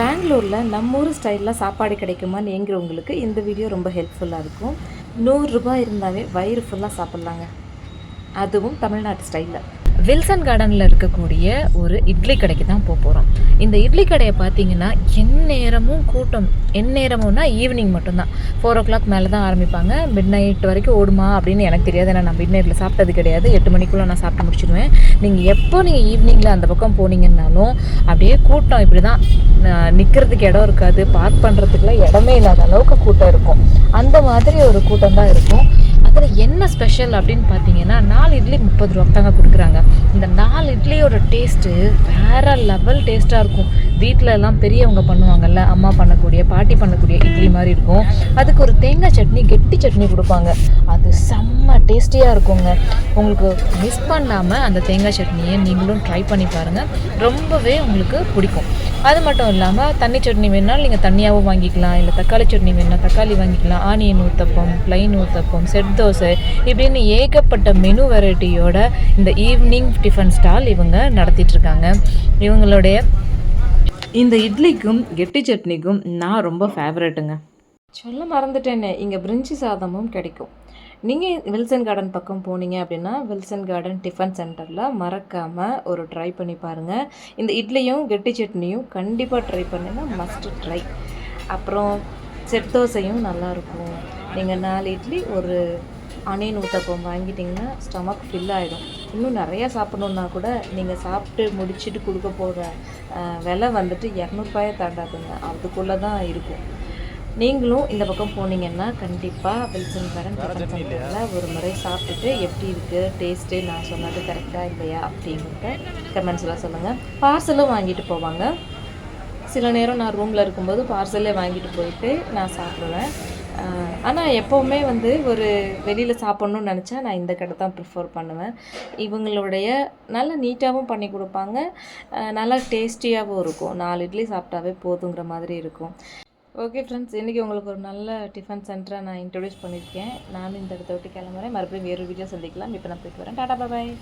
பெங்களூரில் நம்ம ஊர் ஸ்டைலில் சாப்பாடு கிடைக்குமான்னு ஏங்குறவங்களுக்கு இந்த வீடியோ ரொம்ப ஹெல்ப்ஃபுல்லாக இருக்கும். நூறுரூபா இருந்தாவே வயிறு ஃபுல்லாக சாப்பிட்லாங்க. அதுவும் தமிழ்நாட்டு ஸ்டைலில். வில்சன் கார்டனில் இருக்கக்கூடிய ஒரு இட்லி கடைக்கு தான் போக போகிறோம் இந்த இட்லி கடையை பார்த்தீங்கன்னா எந்நேரமும் கூட்டம் எந்நேரமும்னா ஈவினிங் மட்டும்தான். ஃபோர் ஓ கிளாக் மேலே தான் ஆரம்பிப்பாங்க. மிட் நைட் வரைக்கும் ஓடுமா அப்படின்னு எனக்கு தெரியாது. ஏன்னா நான் மிட் நைட்டில் சாப்பிட்டது கிடையாது. எட்டு மணிக்குள்ளே நான் சாப்பிட்டு முடிச்சிடுவேன். நீங்கள் எப்போ நீங்கள் ஈவினிங்கில் அந்த பக்கம் போனீங்கன்னாலும் அப்படியே கூட்டம் இப்படி தான் நிற்கிறதுக்கு இடம் இருக்காது. பார்க் பண்ணுறதுக்குலாம் இடமே இல்லாத அளவுக்கு கூட்டம் இருக்கும். அந்த மாதிரி ஒரு கூட்டம் தான் இருக்கும். ஸ்பெஷல் அப்படின்னு பார்த்தீங்கன்னா நாலு இட்லி முப்பது ரூபா தாங்க கொடுக்குறாங்க. இந்த நாலு இட்லியோட டேஸ்ட்டு வேற லெவல் டேஸ்ட்டாக இருக்கும். வீட்டில் எல்லாம் பெரியவங்க பண்ணுவாங்கல்ல அம்மா பண்ணக்கூடிய பாட்டி பண்ணக்கூடிய இட்லி மாதிரி இருக்கும். அதுக்கு ஒரு தேங்காய் சட்னி கெட்டி சட்னி கொடுப்பாங்க. அது செம்ம டேஸ்டியாக இருக்குங்க. உங்களுக்கு மிஸ் பண்ணாமல் அந்த தேங்காய் சட்னியை நீங்களும் ட்ரை பண்ணி பாருங்கள் ரொம்பவே உங்களுக்கு பிடிக்கும். அது மட்டும் இல்லாமல் தண்ணி சட்னி வேணாலும் நீங்கள் தண்ணியாகவும் வாங்கிக்கலாம். இல்லை தக்காளி சட்னி வேணால் தக்காளி வாங்கிக்கலாம். Onion uttapam plain uttapam set dosa இப்படின்னு ஏகப்பட்ட மெனு வெரைட்டியோட இந்த ஈவினிங் டிஃபன் ஸ்டால் இவங்க நடத்திட்டு இருக்காங்க. இவங்களுடைய இந்த இட்லிக்கும் கெட்டி சட்னிக்கும் நான் ரொம்ப ஃபேவரட்டுங்க சொல்ல மறந்துட்டேனே இங்கே பிரிஞ்சி சாதமும் கிடைக்கும். நீங்கள் வில்சன் கார்டன் பக்கம் போனீங்க அப்படின்னா வில்சன் கார்டன் டிஃபன் சென்டரில் மறக்காமல் ஒரு ட்ரை பண்ணி பாருங்கள் இந்த இட்லியும் கெட்டி சட்னியும் கண்டிப்பாக ட்ரை பண்ணுங்க மஸ்ட் ட்ரை அப்புறம் செட் தோசையும் நல்லாயிருக்கும் நீங்கள் நாலு இட்லி ஒரு ஆனியன் ஊத்தப்பம் வாங்கிட்டிங்கன்னா ஸ்டமக் ஃபில் ஆகிடும் இன்னும் நிறையா சாப்பிடணுன்னா கூட நீங்கள் சாப்பிட்டு முடிச்சுட்டு கொடுக்க போகிற விலை வந்துட்டு இரநூறுபாயை தாண்டாதுங்க. அதுக்குள்ளே தான் இருக்கும். நீங்களும் இந்த பக்கம் போனீங்கன்னா கண்டிப்பாக வில்சன் டிஃபன் சென்டரில் ஒரு முறை சாப்பிட்டுட்டு எப்படி இருக்குது டேஸ்ட்டு நான் சொன்னது கரெக்டாக இல்லையா அப்படிங்கிறத கமெண்ட்ஸில் சொல்லுங்கள் பார்சலும் வாங்கிட்டு போவாங்க. சில நேரம் நான் ரூமில் இருக்கும்போது பார்சலே வாங்கிட்டு போயிட்டு நான் சாப்பிடுவேன். ஆனால் எப்போவுமே வந்து ஒரு வெளியில் சாப்பிட்ணுன்னு நினச்சா நான் இந்த கடை தான் ப்ரிஃபர் பண்ணுவேன். இவங்களுடைய நல்ல நீட்டாகவும் பண்ணி கொடுப்பாங்க. நல்லா டேஸ்டியாகவும் இருக்கும். நாலு இட்லி சாப்பிட்டாவே போதுங்கிற மாதிரி இருக்கும். ஓகே ஃப்ரெண்ட்ஸ் இன்றைக்கி உங்களுக்கு ஒரு நல்ல டிஃபன் சென்டரை நான் இன்ட்ரடியூஸ் பண்ணியிருக்கேன். நானும் இந்த இடத்த விட்டு கிளம்புறேன். மறுபடியும் வேறு வீடியோ சந்திக்கலாம். இப்போ நான் போயிட்டு வரேன். டாடா பாய்